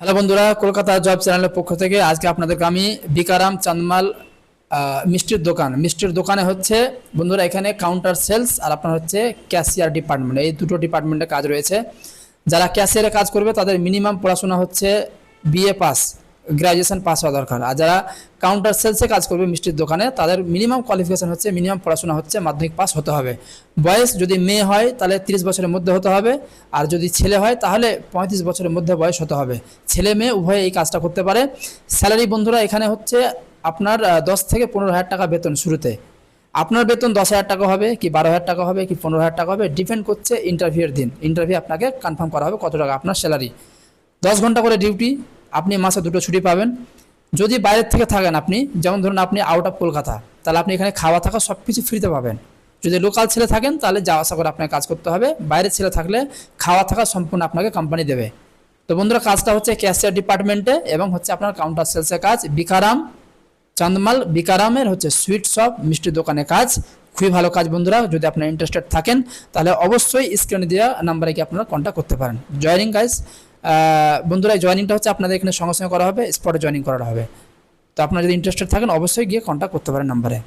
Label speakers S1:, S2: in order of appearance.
S1: Hello বন্ধুরা, Kolkata job চ্যানেলের পক্ষ থেকে আজকে আপনাদেরকে আমি বিকারাম চান্দমাল মিষ্টির দোকান। মিষ্টির দোকানে হচ্ছে, বন্ধুরা এখানে কাউন্টার সেলস আর আপনার হচ্ছে ক্যাশিয়ার ডিপার্টমেন্ট এই দুটো ডিপার্টমেন্টে কাজ রয়েছে। যারা ক্যাশিয়ারে কাজ করবে, তাদের মিনিমাম পড়াশোনা হচ্ছে বিএ পাস গ্র্যাজুয়েশন পাস হওয়া দরকার। আর যারা কাউন্টার সেলসে কাজ করবে মিষ্টির দোকানে, তাদের মিনিমাম কোয়ালিফিকেশন হচ্ছে মিনিমাম পড়াশোনা হচ্ছে, মাধ্যমিক পাস হতে হবে। বয়স যদি মেয়ে হয়, তাহলে তিরিশ বছরের মধ্যে হতে হবে। আর যদি ছেলে হয়, তাহলে পঁয়ত্রিশ বছরের মধ্যে বয়স হতে হবে। ছেলে মেয়ে উভয়ে এই কাজটা করতে পারে। স্যালারি বন্ধুরা, এখানে হচ্ছে আপনার দশ থেকে পনেরো হাজার টাকা বেতন শুরুতে। আপনার বেতন দশ হাজার টাকা হবে কি বারো হাজার টাকা হবে কি পনেরো হাজার টাকা হবে ডিপেন্ড করছে ইন্টারভিউয়ের দিন। ইন্টারভিউ আপনাকে কনফার্ম করা হবে কত টাকা আপনার স্যালারি দশ ঘণ্টা করে ডিউটি আপনি মাসে দুটো ছুটি পাবেন। যদি বাইরের থেকে থাকেন আপনি, যেমন ধরুন আপনি আউট অফ কলকাতা, তাহলে আপনি এখানে খাওয়া থাকা সব কিছু ফ্রিতে পাবেন। যদি লোকাল ছেলে থাকেন, তাহলে যাওয়া আসা করে আপনাকে কাজ করতে হবে। বাইরের ছেলে থাকলে খাওয়া থাকা সম্পূর্ণ আপনাকে কোম্পানি দেবে। তো বন্ধুরা, কাজটা হচ্ছে ক্যাশিয়ার ডিপার্টমেন্টে এবং হচ্ছে আপনার কাউন্টার সেলসের কাজ। বিকারাম, চান্দমাল, বিকারামের হচ্ছে সুইট শপ মিষ্টির দোকানে কাজ। খুবই ভালো কাজ বন্ধুরা, যদি আপনারা ইন্টারেস্টেড থাকেন, তাহলে অবশ্যই স্ক্রিনে দেওয়া নাম্বারে কি আপনারা কন্ট্যাক্ট করতে পারেন। জয়নিং গাইজ বন্ধুরা জয়নিংটা হচ্ছে আপনাদের এখানে সঙ্গে সঙ্গে করা হবে স্পটে জয়নিং করা হবে। তো আপনারা যদি ইন্টারেস্টেড থাকেন, অবশ্যই গিয়ে কন্ট্যাক্ট করতে পারেন নাম্বারে